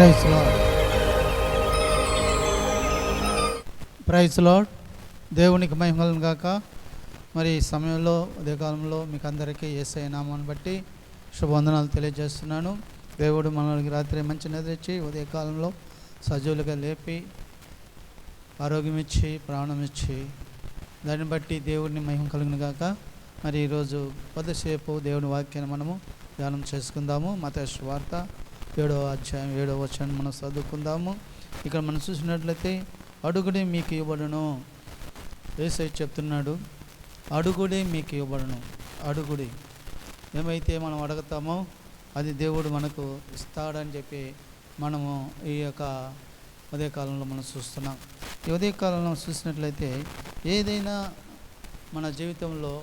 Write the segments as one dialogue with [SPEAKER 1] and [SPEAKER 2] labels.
[SPEAKER 1] Praise lord praise lord దేవునికి మహిమలను గాక. మరి ఈ సమయంలో ఉదయకాలంలో మీకు అందరికీ ఏసై నామాన్ని బట్టి శుభవందనాలు తెలియజేస్తున్నాను. దేవుడు మనల్ని రాత్రి మంచి నిద్రించి ఉదయకాలంలో సజీవులుగా లేపి ఆరోగ్యం ఇచ్చి ప్రాణం ఇచ్చి దాన్ని బట్టి దేవుడిని మహిమ కలిగిన గాక. మరి ఈరోజు కొద్దిసేపు దేవుని వాక్యాన్ని మనము ధ్యానం చేసుకుందాము. మత వార్త ఏడవ అధ్యాయం ఏడవ వచ్చాన్ని మనం చదువుకుందాము. ఇక్కడ మనం చూసినట్లయితే అడుగుడే మీకు ఇవ్వబడును. ఏసై చెప్తున్నాడు అడుగుడే మీకు ఇవ్వబడును. అడుగుడి. ఏమైతే మనం అడుగుతామో అది దేవుడు మనకు ఇస్తాడని చెప్పి మనము ఈ యొక్క ఉదయకాలంలో మనం చూస్తున్నాం. ఈ ఉదయకాలంలో చూసినట్లయితే ఏదైనా మన జీవితంలో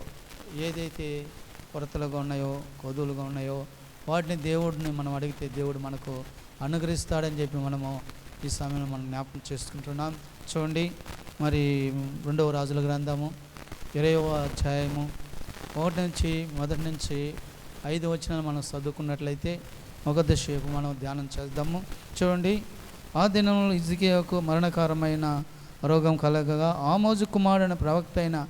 [SPEAKER 1] ఏదైతే కొరతలుగా ఉన్నాయో కొదులుగా ఉన్నాయో వాటిని దేవుడిని మనం అడిగితే దేవుడు మనకు అనుగ్రహిస్తాడని చెప్పి మనము ఈ సమయంలో మనం జ్ఞాపకం చేసుకుంటున్నాం. చూడండి మరి రెండవ రాజుల గ్రంథము ఇరవై అధ్యాయము ఒకటి నుంచి మొదటి నుంచి ఐదు వచ్చిన మనం చదువుకున్నట్లయితే ఒక మనం ధ్యానం చేద్దాము. చూడండి ఆ దినంలో ఇజికియాకు మరణకరమైన రోగం కలగగా ఆమోజు కుమారుడైన ప్రవక్త అయిన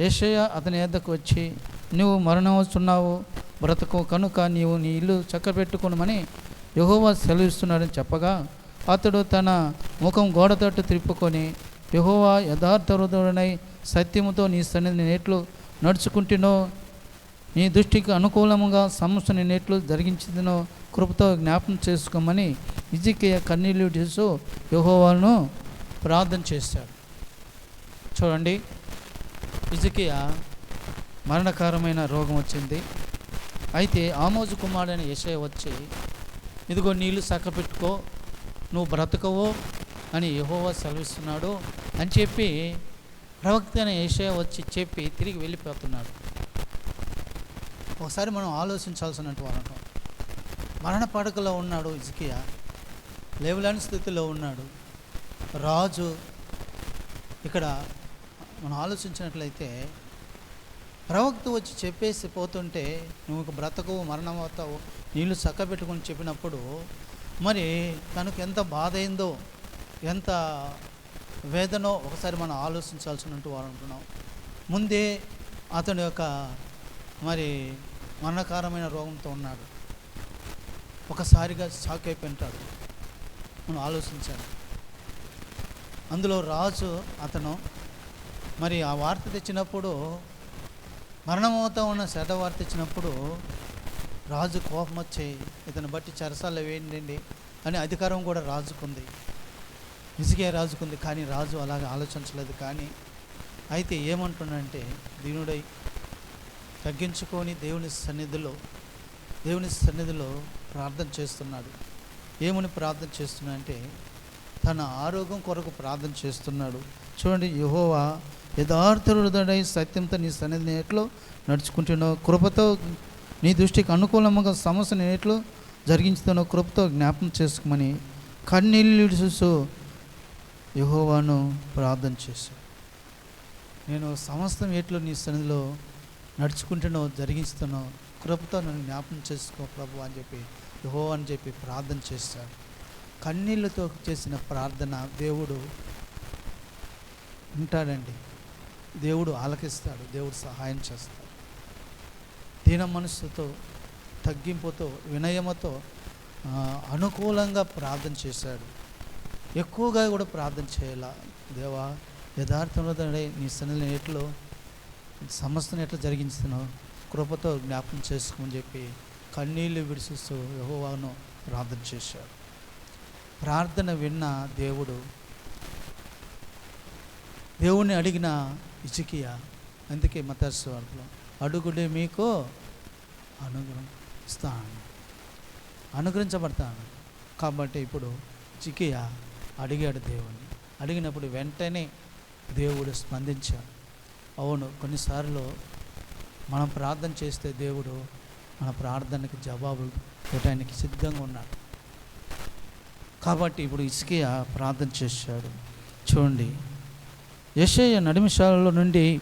[SPEAKER 1] ఏషయ అతని ఎద్దకు వచ్చి నువ్వు మరణం వస్తున్నావు బ్రతకు కనుక నీవు నీ ఇల్లు చక్కబెట్టుకునమని యహోవా సెలవిస్తున్నాడని చెప్పగా అతడు తన ముఖం గోడ తట్టు త్రిప్పుకొని యహోవా యథార్థ హృదయుడనై సత్యముతో నీ సన్నిధిని నేట్లు నడుచుకుంటునో నీ దృష్టికి అనుకూలముగా సమస్య నేట్లు జరిగించిందనో కృపతో జ్ఞాపం చేసుకోమని ఇజికియ కన్నీళ్ళు చేస్తూ యహోవాను ప్రార్థన చేశాడు. చూడండి ఇజికియ మరణకరమైన రోగం వచ్చింది అయితే ఆమోజు కుమారుడైన యశయ వచ్చి ఇదిగో నీళ్ళు సక్కపెట్టుకో నువ్వు బ్రతకవో అని యహోవా సెలవిస్తున్నాడు అని చెప్పి ప్రవక్త అయిన యశయ వచ్చి చెప్పి తిరిగి వెళ్ళిపోతున్నాడు. ఒకసారి మనం ఆలోచించాల్సినట్టు వాళ్ళం మరణ పడకలో ఉన్నాడు ఇజికియా లేవలేని స్థితిలో ఉన్నాడు. రాజు ఇక్కడ మనం ఆలోచించినట్లయితే ప్రవక్త వచ్చి చెప్పేసి పోతుంటే నువ్వు ఒక బ్రతకు మరణం అవుతావు నీళ్ళు చక్కబెట్టుకొని చెప్పినప్పుడు మరి తనకు ఎంత బాధ అయిందో ఎంత వేదనో ఒకసారి మనం ఆలోచించాల్సినట్టు వారు అనుకున్నాం. ముందే అతని యొక్క మరి మరణకారమైన రోగంతో ఉన్నాడు. ఒకసారిగా షాక్ అయిపోయింటాడు మనం ఆలోచించాలి. అందులో రాజు అతను మరి ఆ వార్త తెచ్చినప్పుడు మరణమవుతా ఉన్న చెడ్డ వార్త ఇచ్చినప్పుడు రాజు కోపం వచ్చి ఇతను బట్టి చెరసాల వేయండి అని అధికారం కూడా రాజుకుంది. ఇసుకే రాజుకుంది కానీ రాజు అలాగ ఆలోచించలేదు. కానీ అయితే ఏమంటున్నాడంటే దీనుడై తగ్గించుకొని దేవుని సన్నిధిలో దేవుని సన్నిధిలో ప్రార్థన చేస్తున్నాడు. ఏమని ప్రార్థన చేస్తున్నా అంటే తన ఆరోగ్యం కొరకు ప్రార్థన చేస్తున్నాడు. చూడండి యహోవా యథార్థుడై సత్యంతో నీ సన్నిధిని ఎట్లో నడుచుకుంటున్నావు? కృపతో నీ దృష్టికి అనుకూలముగా సమస్యను ఎట్లో జరిగించుతున్న కృపతో జ్ఞాపం చేసుకోమని కన్నీళ్ళు చూసు యహోవాను ప్రార్థన చేశాను నేను సమస్తం ఎట్లో నీ సన్నిధిలో నడుచుకుంటున్నావు జరిగిస్తున్నావు కృపతో నన్ను జ్ఞాపం చేసుకో ప్రభు అని చెప్పి యహో అని చెప్పి ప్రార్థన చేశాడు కన్నీళ్ళతో చేసిన ప్రార్థన దేవుడు ఉంటాడండి. దేవుడు ఆలకిస్తాడు దేవుడు సహాయం చేస్తాడు. దీన మనస్సుతో తగ్గింపుతో వినయమతో అనుకూలంగా ప్రార్థన చేశాడు. ఎక్కువగా కూడా ప్రార్థన చేయాల? దేవా యథార్థంలో నీ సన్నిధిని ఎట్లో సమస్యను ఎట్లా జరిగించుతున్నావు కృపతో జ్ఞాపకం చేసుకోమని చెప్పి కన్నీళ్ళు విడిసిస్తూ యహోవాను ప్రార్థన చేశాడు. ప్రార్థన విన్న దేవుడు దేవుణ్ణి అడిగిన ఇచికియా అందుకే మతస్వార్థలో అడుగుడే మీకు అనుగ్రహిస్తాను అనుగ్రహించబడతాను. కాబట్టి ఇప్పుడు చికియా అడిగాడు దేవుణ్ణి. అడిగినప్పుడు వెంటనే దేవుడు స్పందించాడు. అవును కొన్నిసార్లు మనం ప్రార్థన చేస్తే దేవుడు మన ప్రార్థనకి జవాబు ఇవ్వడానికి సిద్ధంగా ఉన్నాడు. కాబట్టి ఇప్పుడు ఇసుకియా ప్రార్థన చేశాడు. చూడండి యశయ్య నడిమిషాలలో నుండి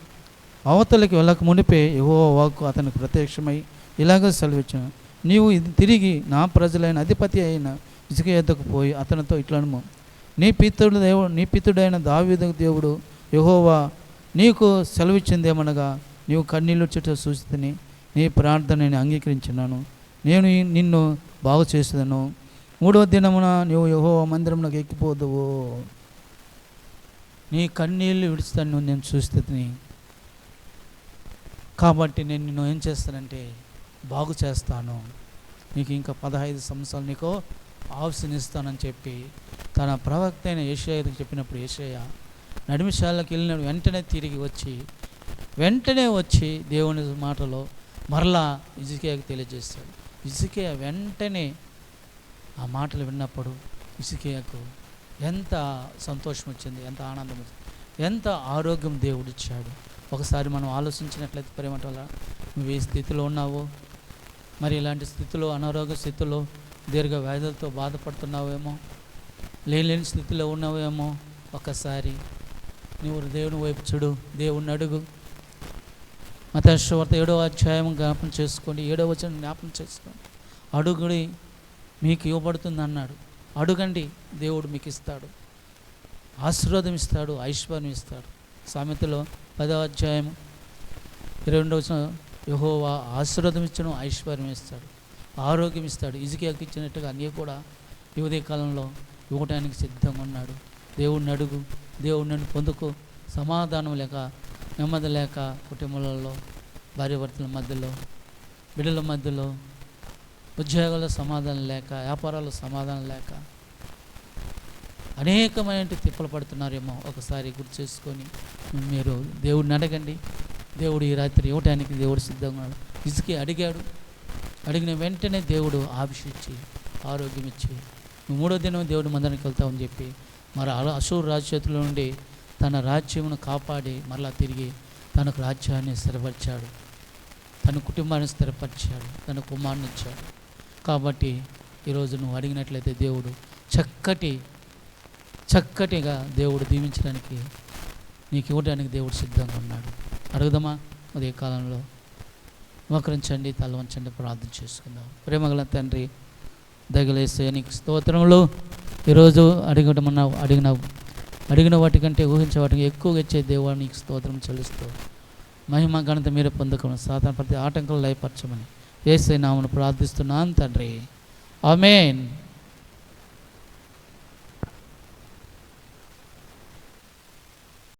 [SPEAKER 1] అవతలకి వెళ్ళక మునిపే ఏవో వాక్కు అతనికి ప్రత్యక్షమై ఇలాగ సెలవిచ్చాను. నీవు ఇది తిరిగి నా ప్రజలైన అధిపతి అయిన ఇసుక ఎద్దకు పోయి అతనితో ఇట్లను నీ పితుడు దేవుడు నీ పితుడైన దావిద దేవుడు యహోవా నీకు సెలవిచ్చిందేమనగా నీవు కన్నీళ్ళు చెట్టు సూచితని నీ ప్రార్థన నేను అంగీకరించున్నాను నేను నిన్ను బాగు చేసేదను మూడవ దినమున నీవు యహో మందిరమునకు ఎక్కిపోదువు. నీ కన్నీళ్ళు విడుస్తాను నేను చూస్తుంది కాబట్టి నేను నిన్ను ఏం చేస్తానంటే బాగు చేస్తాను. నీకు ఇంకా పదహైదు సంవత్సరాలు నీకు ఇస్తానని చెప్పి తన ప్రవక్త అయిన ఏషయ్యకు చెప్పినప్పుడు ఏషయ్య నడిమిషాలకు వెళ్ళినప్పుడు వెంటనే తిరిగి వచ్చి వెంటనే వచ్చి దేవుని మాటలో మరలా ఇజుకేయకు తెలియజేస్తాడు. ఇజుకేయ వెంటనే ఆ మాటలు విన్నప్పుడు ఇసుకేయకు ఎంత సంతోషం వచ్చింది ఎంత ఆనందం వచ్చింది. ఎంత ఆరోగ్యం దేవుడు ఇచ్చాడు. ఒకసారి మనం ఆలోచించినట్లయితే ప్రేమట వల్ల నువ్వు ఏ స్థితిలో ఉన్నావో మరి ఇలాంటి స్థితిలో అనారోగ్య స్థితిలో దీర్ఘ వ్యాధులతో బాధపడుతున్నావేమో లేని లేని స్థితిలో ఉన్నావేమో ఒకసారి నువ్వు దేవుని వైపు చూడు దేవుణ్ణి అడుగు. మతేశ్వర్త ఏడో అధ్యాయం జ్ఞాపం చేసుకోండి ఏడో వచనం జ్ఞాపం చేసుకోండి. అడుగుడి మీకు ఇవ్వబడుతుంది అన్నాడు అడుగండి దేవుడు మీకు ఇస్తాడు ఆశీర్వాదం ఇస్తాడు ఐశ్వర్యం ఇస్తాడు. సామెతలో పదవ అధ్యాయం ఇరవై రెండవ యహోవా ఆశీర్వాదం ఇచ్చడం ఐశ్వర్యం ఇస్తాడు. ఆరోగ్యం ఇస్తాడు. ఇజుకేకి ఇచ్చినట్టుగా అన్నీ కూడా యువతీ కాలంలో ఇవ్వడానికి సిద్ధంగా ఉన్నాడు. దేవుడిని అడుగు దేవుడిని పొందుకు సమాధానం లేక నెమ్మది లేక కుటుంబాలలో భార్యాభర్తల మధ్యలో బిడ్డల మధ్యలో ఉద్యోగాల్లో సమాధానం లేక వ్యాపారాల్లో సమాధానం లేక అనేకమైన తిప్పలు పడుతున్నారేమో ఒకసారి గుర్తు చేసుకొని మీరు దేవుడిని అడగండి. దేవుడు ఈ రాత్రి ఇవ్వటానికి దేవుడు సిద్ధంగా ఉన్నాడు. ఇసుకి అడిగాడు. అడిగిన వెంటనే దేవుడు ఆభిషించి ఆరోగ్యం ఇచ్చి మూడో దినం దేవుడి మందరికి వెళ్తామని చెప్పి మరి అలా అశూర్ రాజు చేతిలో నుండి తన రాజ్యమును కాపాడి మరలా తిరిగి తనకు రాజ్యాన్ని స్థిరపరిచాడు. తన కుటుంబాన్ని స్థిరపరిచాడు. తన కుమారుని ఇచ్చాడు. కాబట్టి ఈరోజు నువ్వు అడిగినట్లయితే దేవుడు చక్కటి చక్కటిగా దేవుడు దీవించడానికి నీకు ఇవ్వడానికి దేవుడు సిద్ధంగా ఉన్నాడు. అడుగుదామా? ఉదయ కాలంలో మకరించండి తల వంచండి ప్రార్థన చేసుకుందాం. ప్రేమగల తండ్రి దగలేసే నీకు స్తోత్రంలో ఈరోజు అడిగటమన్న అడిగిన అడిగిన వాటికంటే ఊహించే వాటికి ఎక్కువగా ఇచ్చే దేవుడు నీకు స్తోత్రం చెల్లిస్తూ మహిమ ఘనత మీరు పొందుకుని సాధారణ ప్రతి ఆటంకాలు లయపరచమని ఏసైనామను ప్రార్థిస్తున్నాను తండ్రి. ఆమెన్.